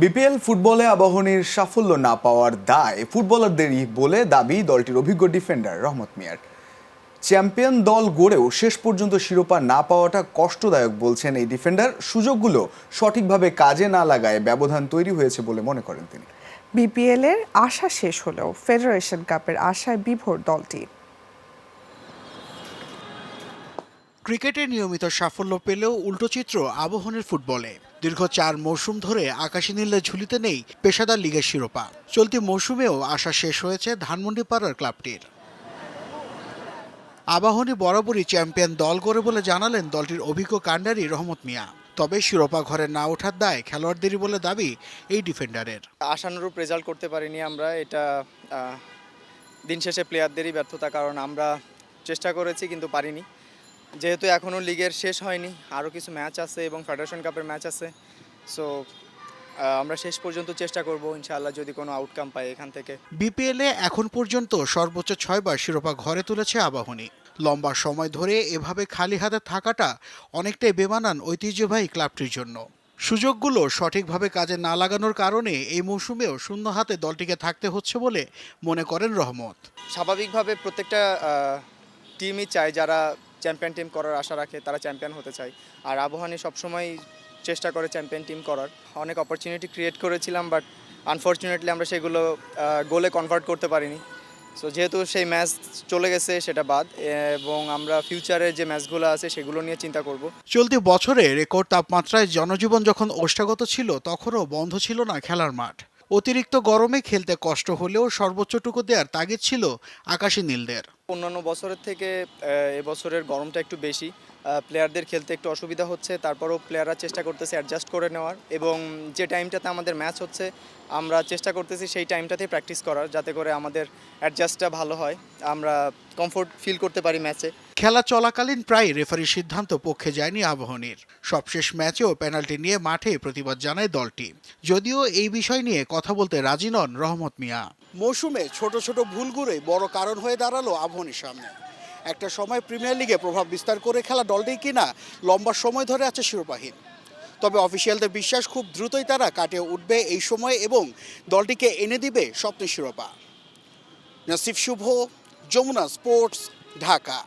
BPL ফুটবলে আবাহনীর সাফল্য না পাওয়ার দায় ফুটবলারদেরই বলে দাবি দলটির অভিজ্ঞ ডিফেন্ডার রহমত মিয়ার। চ্যাম্পিয়ন দল গড়েও শেষ পর্যন্ত শিরোপা না পাওয়াটা কষ্টদায়ক বলছেন এই ডিফেন্ডার। সুযোগগুলো সঠিকভাবে কাজে না লাগায় ব্যবধান তৈরি হয়েছে বলে মনে করেন তিনি। বিপিএল এর আশা শেষ হলেও ফেডারেশন কাপের আশায় বিভোর দলটি। ক্রিকেটে নিয়মিত সাফল্য পেলেও উল্টো চিত্র আবহনের ফুটবলে। দীর্ঘ চার মৌসুম ধরে আকাশী নীলে ঝুলিতে নেই পেশাদার লিগের শিরোপা। চলতি মৌসুমেও আশা শেষ হয়েছে ধানমন্ডি পাড়ার ক্লাবটির। আবাহনী বরাবরই চ্যাম্পিয়ন দল করে বলে জানালেন দলটির অভিজ্ঞ কাণ্ডারি রহমত মিয়া। তবে শিরোপা ঘরে না ওঠার দায় খেলোয়াড়দেরই বলে দাবি এই ডিফেন্ডারের। আশানুরূপ রেজাল্ট করতে পারিনি আমরা, এটা দিন শেষে প্লেয়ারদেরই ব্যর্থতা, কারণ আমরা চেষ্টা করেছি কিন্তু পারিনি। যেহেতু এখনও লিগের শেষ হয়নি আরও কিছু ম্যাচ আছে এবং ফেডারেশন কাপের ম্যাচ আছে। সো আমরা শেষ পর্যন্ত চেষ্টা করব ইনশাআল্লাহ যদি কোনো আউটকাম পাই এখান থেকে। বিপিএলে এখন পর্যন্ত সর্বোচ্চ ছয়বার শিরোপা ঘরে তুলেছে আবাহনী। লম্বা সময় ধরে এভাবে খালি হাতে থাকাটা অনেকটাই বেমানান ঐতিহ্যবাহী ক্লাবটির জন্য। সুযোগগুলো সঠিকভাবে কাজে না লাগানোর কারণে এই মৌসুমেও শূন্য হাতে দলটিকে থাকতে হচ্ছে বলে মনে করেন রহমত। স্বাভাবিকভাবে প্রত্যেকটা টিমই চায় যারা চ্যাম্পিয়ন টিম করার আশা রাখে, তারা চ্যাম্পিয়ন হতে চায়। আর আবহানী সবসময় চেষ্টা করে চ্যাম্পিয়ন টিম করার। অনেক অপরচুনিটি ক্রিয়েট করেছিলাম বাট আনফর্চুনেটলি আমরা সেগুলো গোলে কনভার্ট করতে পারিনি। সো যেহেতু সেই ম্যাচ চলে গেছে, সেটা বাদ, এবং আমরা ফিউচারে যে ম্যাচগুলো আছে, সেগুলো নিয়ে চিন্তা করব। চলতি বছরে রেকর্ড তাপমাত্রায় জনজীবন যখন ওষ্ঠাগত ছিল, তখনও বন্ধ ছিল না খেলার মাঠ। অতিরিক্ত গরমে খেলতে কষ্ট হলেও সর্বোচ্চটুকু দেওয়ার তাগিদ ছিল আকাশী নীলদের। অন্যান্য বছরের থেকে এবছরের গরমটা একটু বেশি। প্লেয়ারদের খেলতে একটু অসুবিধা হচ্ছে, তারপরেও প্লেয়াররা চেষ্টা করতেছে অ্যাডজাস্ট করে নেওয়ার। এবং যে টাইমটাতে আমাদের ম্যাচ হচ্ছে, আমরা চেষ্টা করতেছি সেই টাইমটাতেই প্র্যাকটিস করার, যাতে করে আমাদের অ্যাডজাস্টটা ভালো হয়। আমরা কমফোর্ট ফিল করতে পারি ম্যাচে খেলা চলাকালীন প্রায় রেফারির সিদ্ধান্ত পক্ষে যায়নি আবাহনীর। সবশেষ ম্যাচেও পেনাল্টি নিয়ে মাঠে প্রতিবাদ জানায় দলটি। যদিও এই বিষয় নিয়ে কথা বলতে রাজি নন রহমত মিয়া। মৌসুমে ছোট ছোট ভুলগুলোই বড় কারণ হয়ে দাঁড়াল আবহনীর সামনে। একটা সময় প্রিমিয়ার লিগে প্রভাব বিস্তার করে খেলা দলটি কিনা লম্বা সময় ধরে আছে শিরোপাহীন। তবে অফিসিয়ালদের বিশ্বাস খুব দ্রুতই তারা কাটিয়ে উঠবে এই সময় এবং দলটিকে এনে দিবে স্বপ্নের শিরোপা। নাসিফ শুভ, যমুনা স্পোর্টস, ঢাকা।